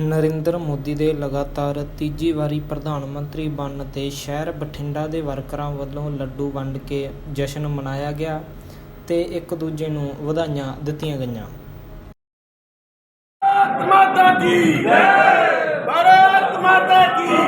ਨਰਿੰਦਰ ਮੋਦੀ ਦੇ ਲਗਾਤਾਰ ਤੀਜੀ ਵਾਰੀ ਪ੍ਰਧਾਨ ਮੰਤਰੀ ਬਣਨ 'ਤੇ ਸ਼ਹਿਰ ਬਠਿੰਡਾ ਦੇ ਵਰਕਰਾਂ ਵੱਲੋਂ ਲੱਡੂ ਵੰਡ ਕੇ ਜਸ਼ਨ ਮਨਾਇਆ ਗਿਆ ਤੇ ਇੱਕ ਦੂਜੇ ਨੂੰ ਵਧਾਈਆਂ ਦਿੱਤੀਆਂ ਗਈਆਂ। ਮਾਤਾ ਕੀ ਭਾਰਤ ਮਾਤਾ ਕੀ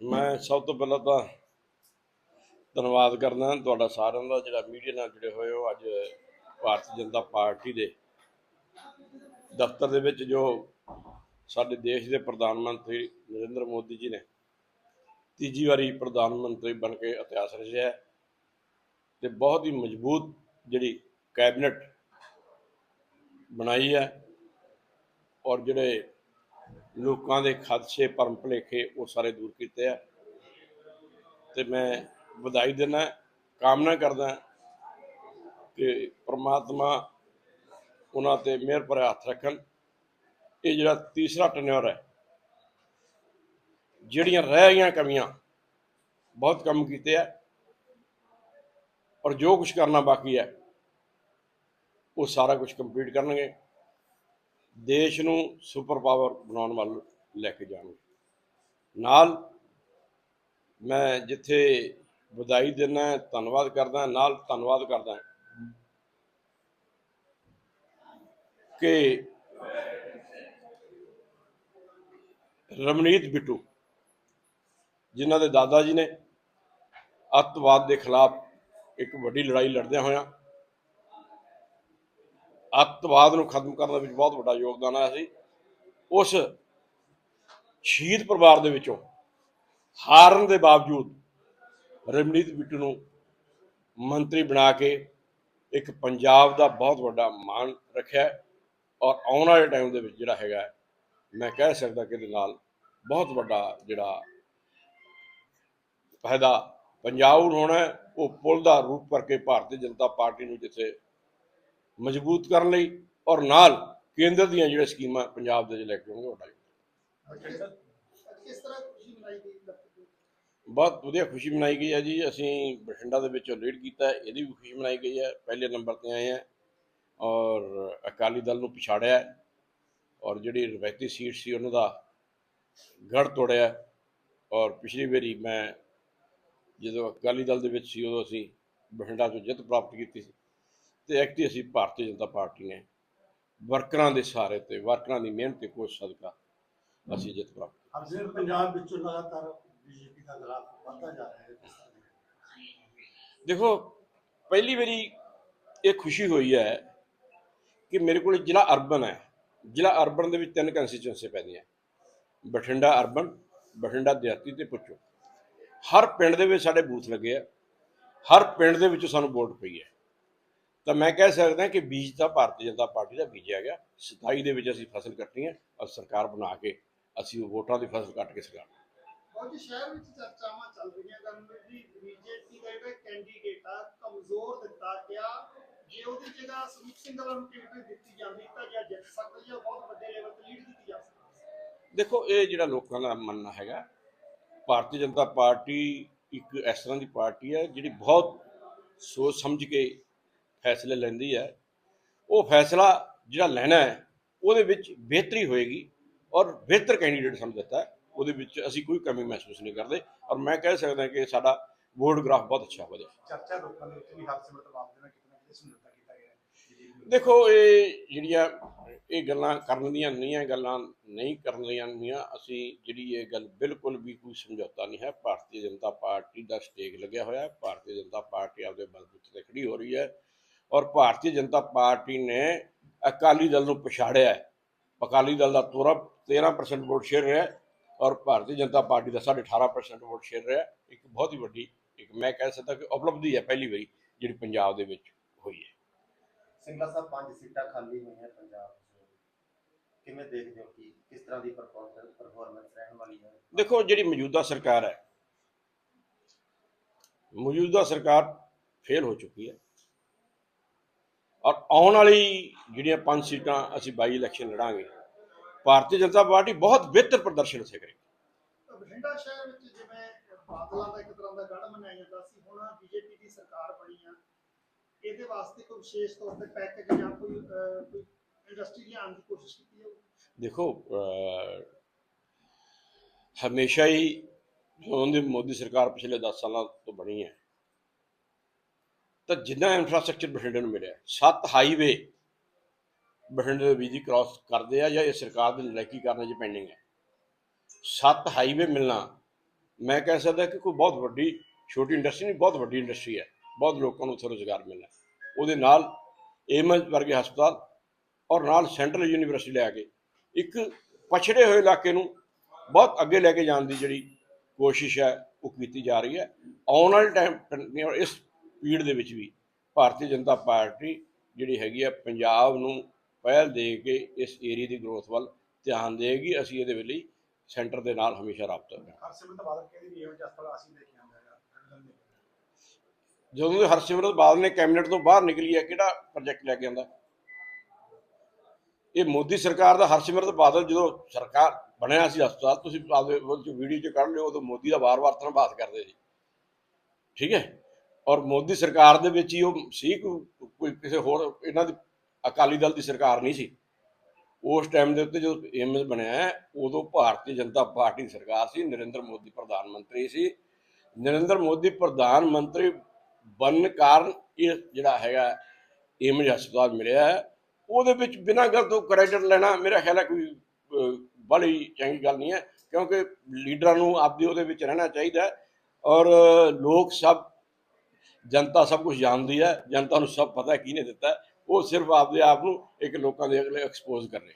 ਮੈਂ ਸਭ ਤੋਂ ਪਹਿਲਾਂ ਤਾਂ ਧੰਨਵਾਦ ਕਰਦਾ ਤੁਹਾਡਾ ਸਾਰਿਆਂ ਦਾ ਜਿਹੜਾ ਮੀਡੀਆ ਨਾਲ ਜੁੜੇ ਹੋਏ ਹੋ। ਅੱਜ ਭਾਰਤੀ ਜਨਤਾ ਪਾਰਟੀ ਦੇ ਦਫ਼ਤਰ ਦੇ ਵਿੱਚ ਜੋ ਸਾਡੇ ਦੇਸ਼ ਦੇ ਪ੍ਰਧਾਨ ਮੰਤਰੀ ਨਰਿੰਦਰ ਮੋਦੀ ਜੀ ਨੇ ਤੀਜੀ ਵਾਰੀ ਪ੍ਰਧਾਨ ਮੰਤਰੀ ਬਣ ਕੇ ਇਤਿਹਾਸ ਰਚਿਆ ਹੈ ਤੇ ਬਹੁਤ ਹੀ ਮਜ਼ਬੂਤ ਜਿਹੜੀ ਕੈਬਨਿਟ ਬਣਾਈ ਹੈ ਔਰ ਜਿਹੜੇ ਲੋਕਾਂ ਦੇ ਖਦਸ਼ੇ ਭਰਮ ਭੁਲੇਖੇ ਉਹ ਸਾਰੇ ਦੂਰ ਕੀਤੇ ਆ। ਤੇ ਮੈਂ ਵਧਾਈ ਦਿੰਦਾ, ਕਾਮਨਾ ਕਰਦਾ ਕਿ ਪ੍ਰਮਾਤਮਾ ਉਹਨਾਂ ਤੇ ਮਿਹਰ ਭਰੇ ਹੱਥ ਰੱਖਣ। ਇਹ ਜਿਹੜਾ ਤੀਸਰਾ ਟਨਿਓਰ ਹੈ, ਜਿਹੜੀਆਂ ਰਹਿ ਗਈਆਂ ਕਮੀਆਂ, ਬਹੁਤ ਕੰਮ ਕੀਤੇ ਆ ਔਰ ਜੋ ਕੁਝ ਕਰਨਾ ਬਾਕੀ ਹੈ, ਉਹ ਸਾਰਾ ਕੁਝ ਕੰਪਲੀਟ ਕਰਨਗੇ। ਦੇਸ਼ ਨੂੰ ਸੁਪਰ ਪਾਵਰ ਬਣਾਉਣ ਵੱਲ ਲੈ ਕੇ ਜਾਣਗੇ ਨਾਲ ਮੈਂ ਜਿੱਥੇ ਵਧਾਈ ਦਿੰਦਾ ਧੰਨਵਾਦ ਕਰਦਾ ਨਾਲ ਧੰਨਵਾਦ ਕਰਦਾ ਕਿ ਰਮਨੀਤ ਬਿੱਟੂ ਜਿਨ੍ਹਾਂ ਦੇ ਦਾਦਾ ਜੀ ਨੇ ਅੱਤਵਾਦ ਦੇ ਖਿਲਾਫ ਇੱਕ ਵੱਡੀ ਲੜਾਈ ਲੜਦਿਆਂ ਹੋਇਆਂ ਅੱਤਵਾਦ ਨੂੰ ਖਤਮ ਕਰਨ ਦੇ ਵਿੱਚ ਬਹੁਤ ਵੱਡਾ ਯੋਗਦਾਨ ਆਇਆ ਸੀ। ਉਸ ਸ਼ਹੀਦ ਪਰਿਵਾਰ ਦੇ ਵਿੱਚੋਂ ਹਾਰਨ ਦੇ ਬਾਵਜੂਦ ਰਮਨੀਤ ਬਿੱਟੂ ਨੂੰ ਮੰਤਰੀ ਬਣਾ ਕੇ ਇੱਕ ਪੰਜਾਬ ਦਾ ਬਹੁਤ ਵੱਡਾ ਮਾਣ ਰੱਖਿਆ ਔਰ ਆਉਣ ਵਾਲੇ ਟਾਈਮ ਦੇ ਵਿੱਚ ਜਿਹੜਾ ਹੈਗਾ ਮੈਂ ਕਹਿ ਸਕਦਾ ਕਿ ਇਹਦੇ ਨਾਲ ਬਹੁਤ ਵੱਡਾ ਜਿਹੜਾ ਫਾਇਦਾ ਪੰਜਾਬ ਨੂੰ ਹੋਣਾ ਉਹ ਪੁਲ ਦਾ ਰੂਪ ਕਰਕੇ ਭਾਰਤੀ ਜਨਤਾ ਪਾਰਟੀ ਨੂੰ ਜਿੱਥੇ ਮਜ਼ਬੂਤ ਕਰਨ ਲਈ ਔਰ ਨਾਲ ਕੇਂਦਰ ਦੀਆਂ ਜਿਹੜੀਆਂ ਸਕੀਮਾਂ ਪੰਜਾਬ ਦੇ ਵਿੱਚ ਲੈ ਕੇ ਆਉਣਗੇ ਵੱਡਾ ਯੋਗਦਾਨ। ਕਿਸ ਤਰ੍ਹਾਂ ਖੁਸ਼ੀ ਮਨਾਈ ਗਈ ਬਹੁਤ ਵਧੀਆ ਖੁਸ਼ੀ ਮਨਾਈ ਗਈ ਹੈ ਜੀ। ਅਸੀਂ ਬਠਿੰਡਾ ਦੇ ਵਿੱਚੋਂ ਲੀਡ ਕੀਤਾ ਇਹਦੀ ਵੀ ਖੁਸ਼ੀ ਮਨਾਈ ਗਈ ਹੈ। ਪਹਿਲੇ ਨੰਬਰ ਤੇ ਆਏ ਹੈ ਔਰ ਅਕਾਲੀ ਦਲ ਨੂੰ ਪਿਛਾੜਿਆ ਔਰ ਜਿਹੜੀ ਰਵਾਇਤੀ ਸੀਟ ਸੀ ਉਹਨਾਂ ਦਾ ਗੜ ਤੋੜਿਆ ਔਰ ਪਿਛਲੀ ਵਾਰੀ ਮੈਂ ਜਦੋਂ ਅਕਾਲੀ ਦਲ ਦੇ ਵਿੱਚ ਸੀ, ਉਦੋਂ ਅਸੀਂ ਬਠਿੰਡਾ ਤੋਂ ਜਿੱਤ ਪ੍ਰਾਪਤ ਕੀਤੀ ਸੀ। ਤੇ ਐਕਟੀ ਅਸੀਂ ਭਾਰਤੀ ਜਨਤਾ ਪਾਰਟੀ ਨੇ ਵਰਕਰਾਂ ਦੇ ਸਹਾਰੇ ਤੇ ਵਰਕਰਾਂ ਦੀ ਮਿਹਨਤ ਤੇ ਕੋਸ਼ਿਸ਼ ਸਦਕਾ ਅਸੀਂ ਜਿੱਤ ਪ੍ਰਾਪਤ। ਹਰਜੀਤ ਪੰਜਾਬ ਵਿੱਚੋਂ ਲਗਾਤਾਰ ਬੀਜੇਪੀ ਦਾ ਗ੍ਰਾਫ ਵਧਦਾ ਜਾ ਰਿਹਾ ਹੈ। ਦੇਖੋ ਪਹਿਲੀ ਵਾਰੀ ਇਹ ਖੁਸ਼ੀ ਹੋਈ ਹੈ ਕਿ ਮੇਰੇ ਕੋਲ ਜ਼ਿਲ੍ਹਾ ਅਰਬਨ ਹੈ। ਜ਼ਿਲ੍ਹਾ ਅਰਬਨ ਦੇ ਵਿੱਚ ਤਿੰਨ ਕੰਸਟੀਚੁਐਂਸੀ ਪੈਂਦੀਆਂ ਬਠਿੰਡਾ ਅਰਬਨ ਬਠਿੰਡਾ ਦਿਹਾਤੀ ਤੇ ਪੁੱਛੋ। ਹਰ ਪਿੰਡ ਦੇ ਵਿੱਚ ਸਾਡੇ ਬੂਥ ਲੱਗੇ ਆ। ਹਰ ਪਿੰਡ ਦੇ ਵਿੱਚ ਸਾਨੂੰ ਵੋਟ ਪਈ ਹੈ। ਤਾਂ ਮੈਂ ਕਹਿ ਸਕਦਾ ਕਿ ਬੀਜ ਤਾਂ ਭਾਰਤੀ ਜਨਤਾ ਪਾਰਟੀ ਦਾ ਬੀਜਿਆ ਗਿਆ 27 ਦੇ ਵਿੱਚ ਅਸੀਂ ਫਸਲ ਕੱਟਣੀ ਹੈ ਔਰ ਸਰਕਾਰ ਬਣਾ ਕੇ ਅਸੀਂ ਉਹ ਵੋਟਾਂ ਦੀ ਫਸਲ ਕੱਟ ਕੇ ਸਰਕਾਰ ਬਹੁਤ ਜੀ ਸ਼ਹਿਰ ਵਿੱਚ ਚਰਚਾਵਾਂ ਚੱਲ ਰਹੀਆਂ ਕਰਨ ਵੀ ਬੀਜੇਪੀ ਦਾ ਜਿਹੜਾ ਕੈਂਡੀਡੇਟ ਆ ਕਮਜ਼ੋਰ ਦਿੱਤਾ ਗਿਆ। ਜੇ ਉਹਦੀ ਜਗ੍ਹਾ ਸੁਨੀਤ ਸਿੰਘ ਵਾਲਾ ਨੂੰ ਟਿਕਟ ਦਿੱਤੀ ਜਾਂਦੀ ਤਾਂ ਜਾਂ ਜਿੱਤ ਸਕਦੀ ਜਾਂ ਬਹੁਤ ਵੱਡੇ ਲੈਵਲ ਤੇ ਲੀਡ ਦਿੱਤੀ ਜਾ ਸਕਦੀ ਦੇਖੋ ਇਹ ਜਿਹੜਾ ਲੋਕਾਂ ਦਾ ਮੰਨਣਾ ਹੈਗਾ ਭਾਰਤੀ ਜਨਤਾ ਪਾਰਟੀ ਇੱਕ ਇਸ ਤਰ੍ਹਾਂ ਦੀ ਪਾਰਟੀ ਹੈ ਜਿਹੜੀ ਬਹੁਤ ਸੋਚ ਸਮਝ ਕੇ ਫੈਸਲੇ ਲੈਂਦੀ ਹੈ। ਉਹ ਫੈਸਲਾ ਜਿਹੜਾ ਲੈਣਾ ਹੈ ਉਹਦੇ ਵਿੱਚ ਬਿਹਤਰੀ ਹੋਏਗੀ ਔਰ ਬਿਹਤਰ ਕੈਂਡੀਡੇਟ ਸਾਨੂੰ ਦਿੱਤਾ ਉਹਦੇ ਵਿੱਚ ਅਸੀਂ ਕੋਈ ਕਮੀ ਮਹਿਸੂਸ ਨਹੀਂ ਕਰਦੇ ਔਰ ਮੈਂ ਕਹਿ ਸਕਦਾ ਕਿ ਸਾਡਾ ਵੋਟ ਗ੍ਰਾਫ ਬਹੁਤ ਅੱਛਾ ਵਧਿਆ। ਚਰਚਾ ਲੋਕਾਂ ਦੇ ਵਿੱਚ ਵੀ ਹਰਸਿਮਰਤ ਬਾਬ ਦੇ ਨਾਲ ਕਿਤੇ ਨਾ ਕਿਤੇ ਸਮਝੌਤਾ ਕੀਤਾ ਗਿਆ ਹੈ। ਦੇਖੋ ਇਹ ਜਿਹੜੀਆਂ ਇਹ ਗੱਲਾਂ ਕਰਨ ਦੀਆਂ ਨਹੀਂ ਹੈ ਗੱਲਾਂ ਨਹੀਂ ਕਰਨ ਦੀਆਂ ਨਹੀਂ ਅਸੀਂ ਜਿਹੜੀ ਇਹ ਗੱਲ ਬਿਲਕੁਲ ਵੀ ਕੋਈ ਸਮਝੌਤਾ ਨਹੀਂ ਹੈ। ਭਾਰਤੀ ਜਨਤਾ ਪਾਰਟੀ ਦਾ ਸਟੇਕ ਲੱਗਿਆ ਹੋਇਆ ਹੈ। ਭਾਰਤੀ ਜਨਤਾ ਪਾਰਟੀ ਆਪਦੇ ਬਲਬੂਤੇ ਤੇ ਖੜੀ ਹੋ ਰਹੀ ਹੈ। ਔਰ ਭਾਰਤੀ ਜਨਤਾ ਪਾਰਟੀ ਨੇ ਅਕਾਲੀ ਦਲ ਨੂੰ ਪਛਾੜਿਆ ਹੈ। ਅਕਾਲੀ ਦਲ ਦਾ ਤੋਰਾ 13% ਵੋਟ ਸ਼ੇਅਰ ਰਿਹਾ ਔਰ ਭਾਰਤੀ ਜਨਤਾ ਪਾਰਟੀ ਦਾ 18% ਵੋਟ ਸ਼ੇਅਰ ਰਿਹਾ। ਇੱਕ ਬਹੁਤ ਹੀ ਵੱਡੀ ਇੱਕ ਮੈਂ ਕਹਿ ਸਕਦਾ ਕਿ ਉਪਲਬਧੀ ਹੈ ਪਹਿਲੀ ਵਾਰੀ ਜਿਹੜੀ ਪੰਜਾਬ ਦੇ ਵਿੱਚ ਹੋਈ ਹੈ। ਸਿੰਗਲਾ ਸਾਹਿਬ ਪੰਜ ਸੀਟਾਂ ਖਾਲੀ ਹੋਈਆਂ ਪੰਜਾਬ ਕਿਵੇਂ ਦੇਖਦੇ ਹੋ ਕਿ ਕਿਸ ਤਰ੍ਹਾਂ ਦੀ ਪਰਫਾਰਮੈਂਸ ਰਹਿਣ ਵਾਲੀ ਹੈ? ਦੇਖੋ ਜਿਹੜੀ ਮੌਜੂਦਾ ਸਰਕਾਰ ਹੈ ਮੌਜੂਦਾ ਸਰਕਾਰ ਫੇਲ ਹੋ ਚੁੱਕੀ ਹੈ। ਔਰ ਆਉਣ ਵਾਲੀ ਜਿਹੜੀਆਂ ਪੰਜ ਸੀਟਾਂ ਅਸੀਂ ਬਾਈ ਇਲੈਕਸ਼ਨ ਲੜਾਂਗੇ ਭਾਰਤੀ ਜਨਤਾ ਪਾਰਟੀ ਬਹੁਤ ਬਿਹਤਰ ਪ੍ਰਦਰਸ਼ਨ ਸੇ ਕਰੇਗੀ। ਬਠਿੰਡਾ ਸ਼ਹਿਰ ਵਿੱਚ ਜਿਵੇਂ ਬਾਦਲਾਂ ਦਾ ਇੱਕ ਤਰ੍ਹਾਂ ਦਾ ਗੜ ਮੰਨਿਆ ਜਾਂਦਾ ਸੀ ਹੁਣ ਬੀਜੇਪੀ ਦੀ ਸਰਕਾਰ ਬਣੀ ਆ ਇਹਦੇ ਵਾਸਤੇ ਕੋਈ ਵਿਸ਼ੇਸ਼ ਤੌਰ ਤੇ ਪੈਕੇਜ ਜਾਂ ਕੋਈ ਅਹ, ਕੋਈ ਇੰਡਸਟਰੀ ਲਿਆਉਣ ਦੀ ਕੋਸ਼ਿਸ਼ ਕੀਤੀ ਜਾਊਗੀ ਦੇਖੋ ਹਮੇਸ਼ਾ ਹੀ ਜਦੋਂ ਦੀ ਮੋਦੀ ਸਰਕਾਰ ਪਿਛਲੇ 10 ਸਾਲਾਂ ਤੋਂ ਬਣੀ ਹੈ ਤਾਂ ਜਿੰਨਾ ਇਨਫਰਾਸਟ੍ਰਕਚਰ ਬਠਿੰਡੇ ਨੂੰ ਮਿਲਿਆ, ਸੱਤ ਹਾਈਵੇ ਬਠਿੰਡੇ ਦੇ ਵਿੱਚ ਕ੍ਰਾਸ ਕਰਦੇ ਆ ਜਾਂ ਇਹ ਸਰਕਾਰ ਦੇ ਨਲਾਇਕੀ ਕਰਨ 'ਚ ਪੈਂਡਿੰਗ ਹੈ। ਸੱਤ ਹਾਈਵੇ ਮਿਲਣਾ, ਮੈਂ ਕਹਿ ਸਕਦਾ ਕਿ ਕੋਈ ਬਹੁਤ ਵੱਡੀ, ਛੋਟੀ ਇੰਡਸਟਰੀ ਨਹੀਂ, ਬਹੁਤ ਵੱਡੀ ਇੰਡਸਟਰੀ ਹੈ। ਬਹੁਤ ਲੋਕਾਂ ਨੂੰ ਉੱਥੇ ਰੋਜ਼ਗਾਰ ਮਿਲਣਾ ਉਹਦੇ ਨਾਲ ਏਮਜ਼ ਵਰਗੇ ਹਸਪਤਾਲ ਔਰ ਨਾਲ ਸੈਂਟਰਲ ਯੂਨੀਵਰਸਿਟੀ ਲੈ ਕੇ ਇੱਕ ਪਛੜੇ ਹੋਏ ਇਲਾਕੇ ਨੂੰ ਬਹੁਤ ਅੱਗੇ ਲੈ ਕੇ ਜਾਣ ਦੀ ਜਿਹੜੀ ਕੋਸ਼ਿਸ਼ ਹੈ, ਉਹ ਕੀਤੀ ਜਾ ਰਹੀ ਹੈ। ਆਉਣ ਵਾਲੇ ਟਾਈਮ ਇਸ ਪੀੜ ਦੇ ਵਿੱਚ ਵੀ। ਭਾਰਤੀ ਜਨਤਾ ਪਾਰਟੀ ਜਿਹੜੀ ਹੈਗੀ ਹੈ ਪੰਜਾਬ ਨੂੰ ਪਹਿਲ ਦੇ ਕੇ ਇਸ ਏਰੀਆ ਦੀ ਗਰੋਥ ਵੱਲ ਧਿਆਨ ਦੇਗੀ ਅਸੀਂ ਇਹਦੇ ਲਈ ਸੈਂਟਰ ਦੇ ਨਾਲ ਹਮੇਸ਼ਾ ਰਾਬਤਾ ਆਉਂਦਾ ਦੇ ਜਦੋਂ ਹਰਸਿਮਰਤ ਬਾਦਲ ਨੇ ਕੈਬਨਿਟ ਤੋਂ ਬਾਹਰ ਨਿਕਲੀ ਹੈ ਕਿਹੜਾ ਪ੍ਰੋਜੈਕਟ ਲੈ ਕੇ ਆਂਦਾ ਇਹ ਮੋਦੀ ਸਰਕਾਰ ਦਾ ਹਰਸਿਮਰਤ ਬਾਦਲ ਜਦੋਂ ਸਰਕਾਰ ਬਣਿਆ ਸੀ ਹਸਪਤਾਲ ਤੁਸੀਂ ਆਪਦੇ ਵੀਡੀਓ 'ਚ ਕੱਢ ਲਿਓ ਉਦੋਂ ਮੋਦੀ ਦਾ ਵਾਰ-ਵਾਰ ਧੰਨਵਾਦ ਕਰਦੇ ਸੀ। ਠੀਕ ਹੈ? ਔਰ ਮੋਦੀ ਸਰਕਾਰ ਦੇ ਵਿੱਚ ਹੀ ਉਹ ਸੀ ਕੋਈ ਕੋਈ ਕਿਸੇ ਹੋਰ ਇਹਨਾਂ ਦੀ ਅਕਾਲੀ ਦਲ ਦੀ ਸਰਕਾਰ ਨਹੀਂ ਸੀ। ਉਸ ਟਾਈਮ ਦੇ ਉੱਤੇ ਜਦੋਂ ਏਮਸ ਬਣਿਆ ਹੈ, ਉਦੋਂ ਭਾਰਤੀ ਜਨਤਾ ਪਾਰਟੀ ਦੀ ਸਰਕਾਰ ਸੀ ਨਰਿੰਦਰ ਮੋਦੀ ਪ੍ਰਧਾਨ ਮੰਤਰੀ ਸੀ। ਨਰਿੰਦਰ ਮੋਦੀ ਪ੍ਰਧਾਨ ਮੰਤਰੀ ਬਣਨ ਕਾਰਨ ਇਹ ਜਿਹੜਾ ਹੈਗਾ ਏਮਜ ਹਸਪਤਾਲ ਮਿਲਿਆ। ਹੈ ਉਹਦੇ ਵਿੱਚ ਬਿਨਾਂ ਗੱਲ ਤੋਂ ਕ੍ਰੈਡਿਟ ਲੈਣਾ ਮੇਰਾ ਖਿਆਲ ਹੈ ਕੋਈ ਬੜੀ ਚੰਗੀ ਗੱਲ ਨਹੀਂ ਹੈ ਕਿਉਂਕਿ ਲੀਡਰਾਂ ਨੂੰ ਆਪਦੀ ਉਹਦੇ ਵਿੱਚ ਰਹਿਣਾ ਚਾਹੀਦਾ ਔਰ ਲੋਕ ਸਭ ਜਨਤਾ ਸਭ ਕੁਝ ਜਾਣਦੀ ਹੈ, ਜਨਤਾ ਨੂੰ ਸਭ ਪਤਾ ਹੈ ਕਿਹਨੇ ਦਿੱਤਾ ਉਹ ਸਿਰਫ ਆਪਦੇ ਆਪ ਨੂੰ ਇੱਕ ਲੋਕਾਂ ਦੇ ਅਗਲੇ ਐਕਸਪੋਜ਼ ਕਰ ਰਹੇ